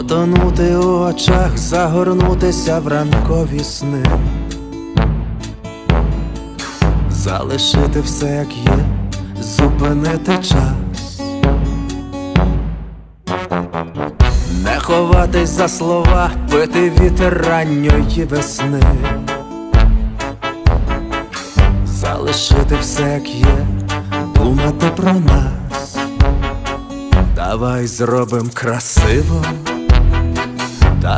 Потонути у очах, загорнутися в ранкові сни, залишити все, як є, зупинити час, не ховатись за слова, пити вітер ранньої весни, залишити все, як є, думати про нас. Давай зробим красиво,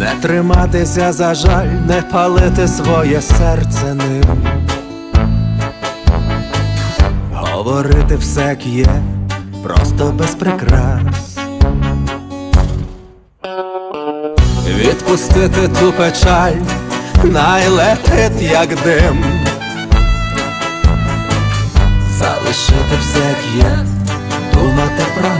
Не триматися за жаль, не палити своє серце ним. Говорити все, як є, просто без прикрас. Відпустити ту печаль, найлетить, як дим. Залишити все, як є, думати про.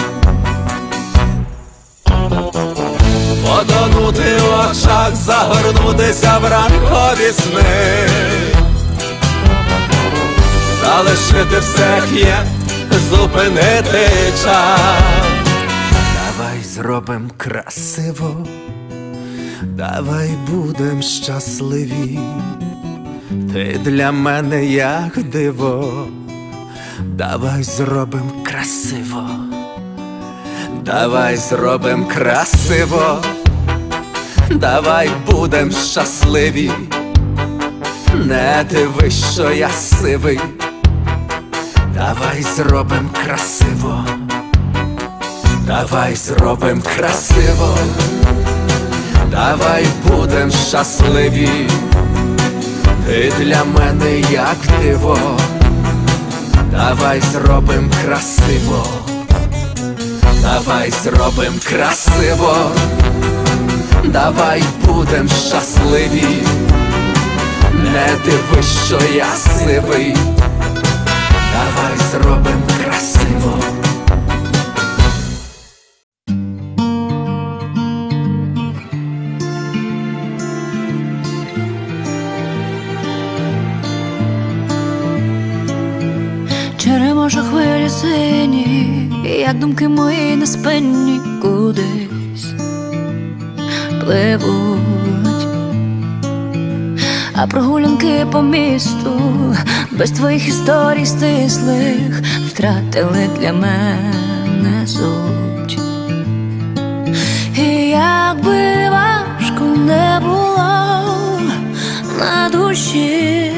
Потонути в очах, загорнутися в ранкові сни, залишити все, як є, зупинити час. Давай зробим красиво, давай будем щасливі, ти для мене як диво, давай зробим красиво. Давай зробим красиво, давай будем щасливі, не дивись, що я сивий, давай зробим красиво, давай зробим красиво, давай будем щасливі, ти для мене як диво, давай зробим красиво. Давай зробим красиво, давай будем щасливі, не дивись, що я сивий, давай зробим красиво. Черемоша хвилі сині, як думки мої неспинні кудись пливуть, а прогулянки по місту без твоїх історій стислих втратили для мене суть. І як би важко не було на душі.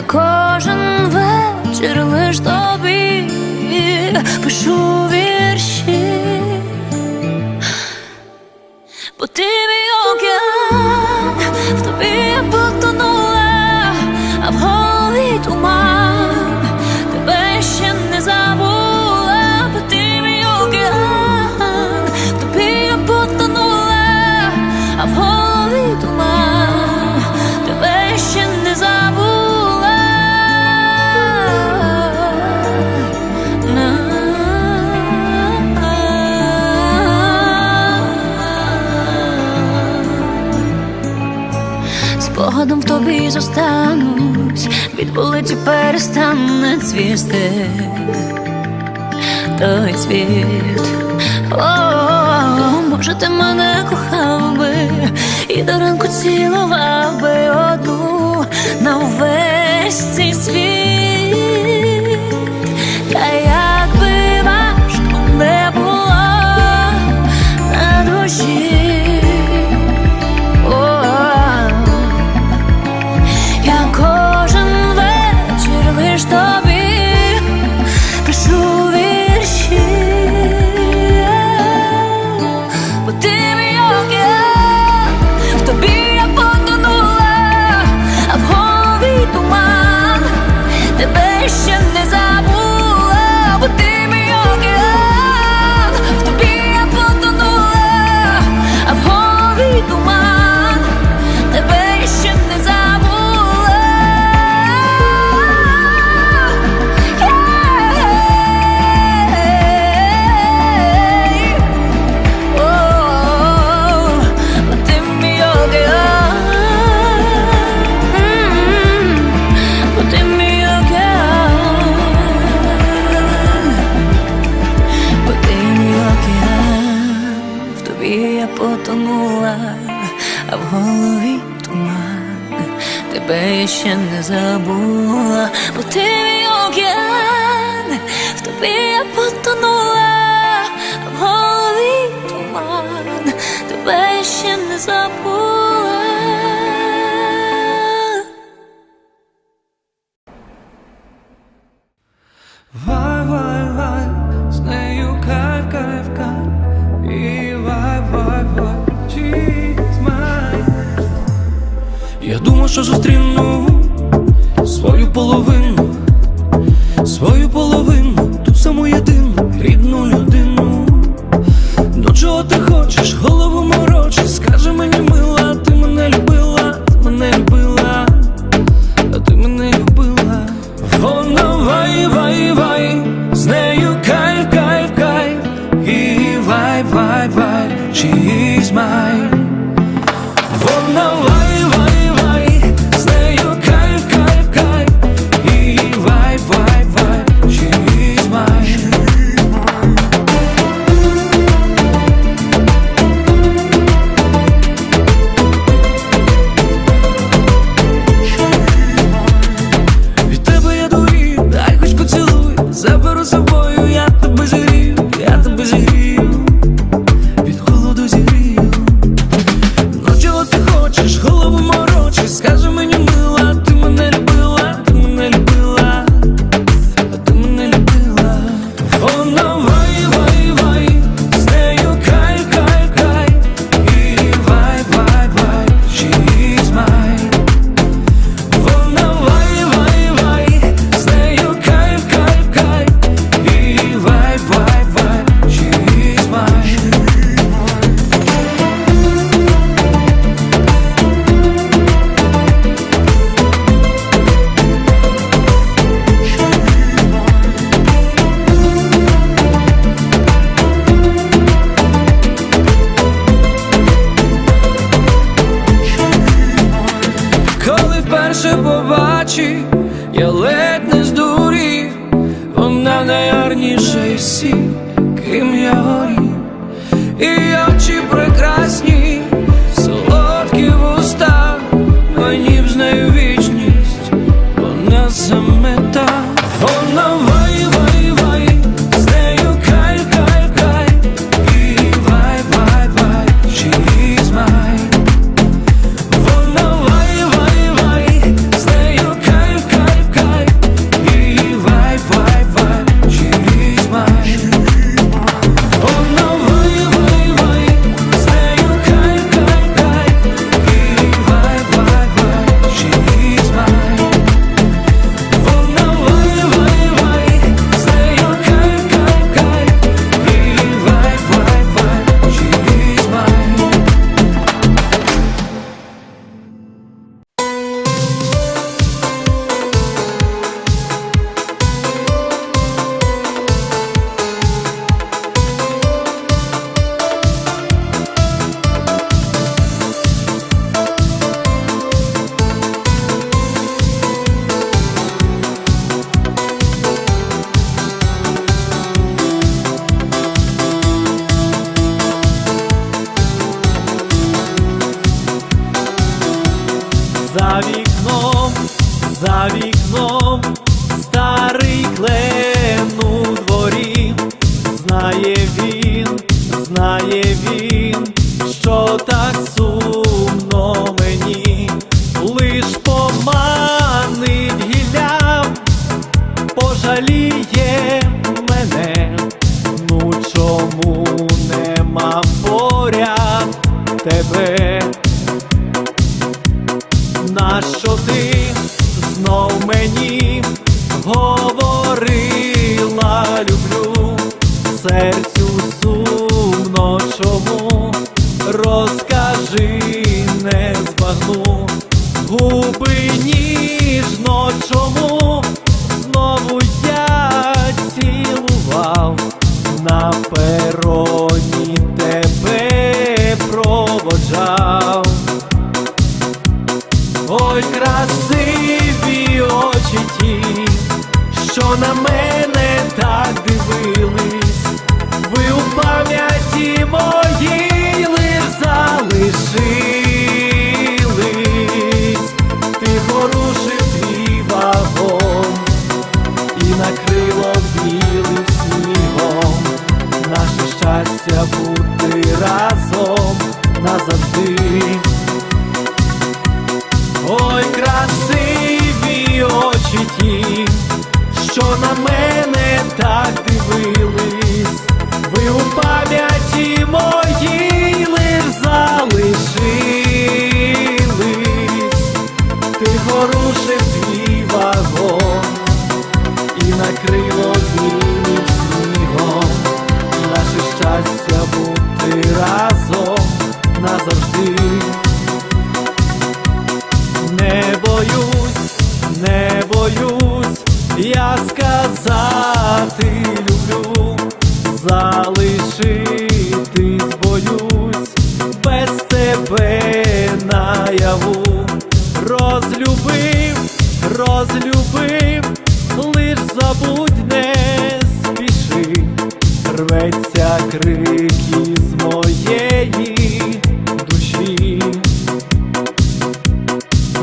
Я кожен вечір лиш тобі пишу тобі зостанусь, від болиті перестане цвісти той цвіт. О, може, ти мене кохав би і до ранку цілував би одну на увесь цей світ. Та як ще не забула, бо ти мій океан, в тобі я потонула, в голові туман, тебе я ще не забула. Wow. думав, що зустріну свою половину, свою половину, ту саму єдину, рідну людину. До чого ти хочеш, голову морочи, скажи мені, мила, ти мене любила, ти мене любила, а ти мене любила. Вона вай, вай, вай, з нею кайф, кайф, кай, і вай, вай, вай, she is mine. Вона вай.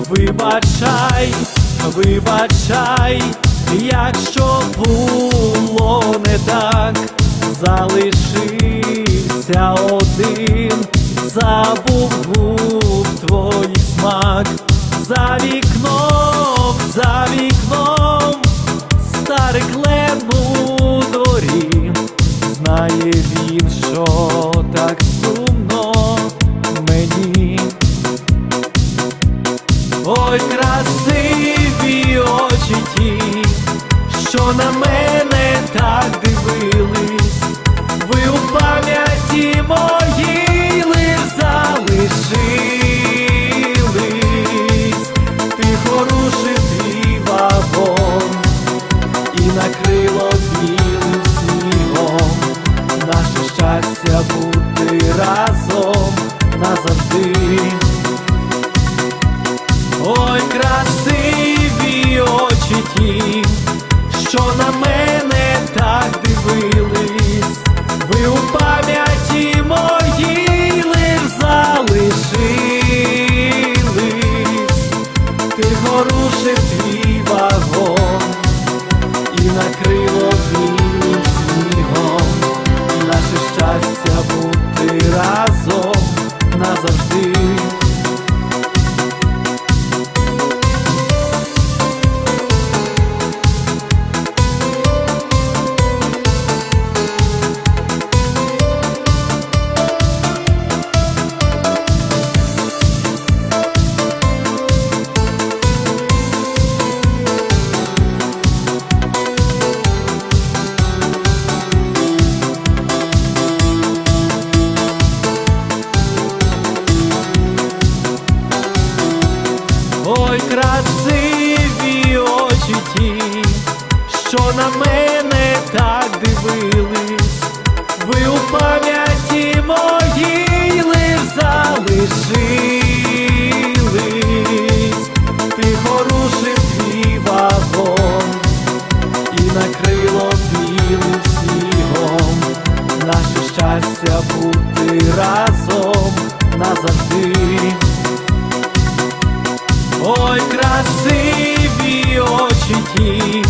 Вибачай, вибачай, якщо було не так, залишився один, забув губ твоїх смак, за вікном, за вікном, старий клен у дворі, знає він, що що на мене білим снігом, наше щастя бути разом назавжди. Ой, красиві очі ті,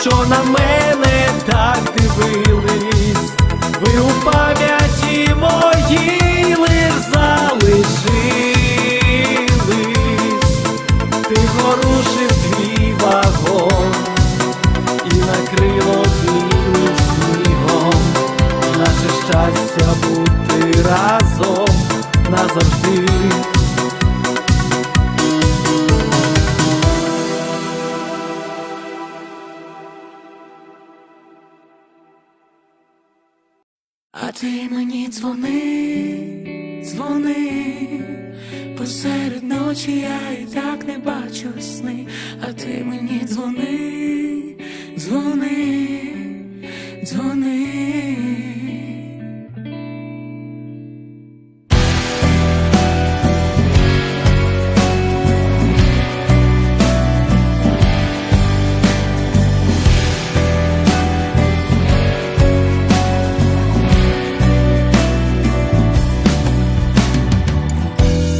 що на мене так дивились, ви у пам'яті моїй лиш залишились, ти порушив і накрило білим снігом, наше щастя бути разом назавжди. А ти мені дзвони, дзвони, посеред ночі я і так не бачу сни, а ти мені дзвони, дзвони, дзвони.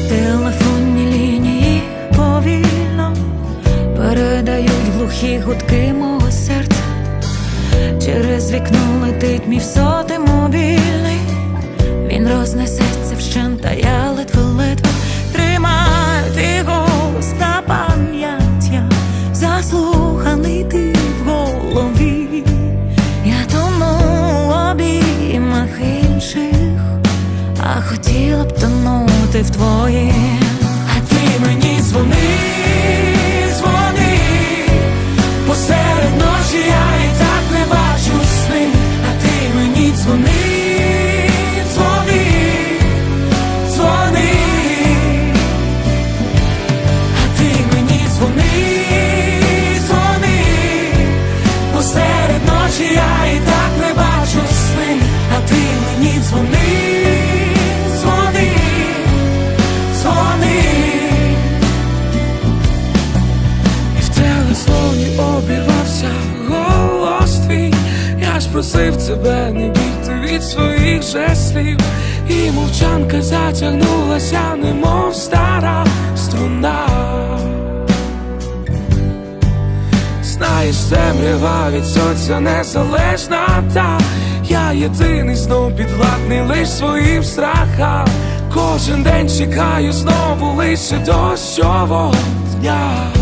Телефонні лінії повільно передають глухі гудки а хотіла б тонути в твоїх. А ти мені дзвони, дзвони, посеред ночі я і так не бачу сни, а ти мені дзвони, своїх слів. І мовчанка затягнулася, немов стара струна. Знаєш, темрява від сонця незалежна та я єдиний знов підвладний лиш своїм страхам. Кожен день чекаю знову лише дощового дня.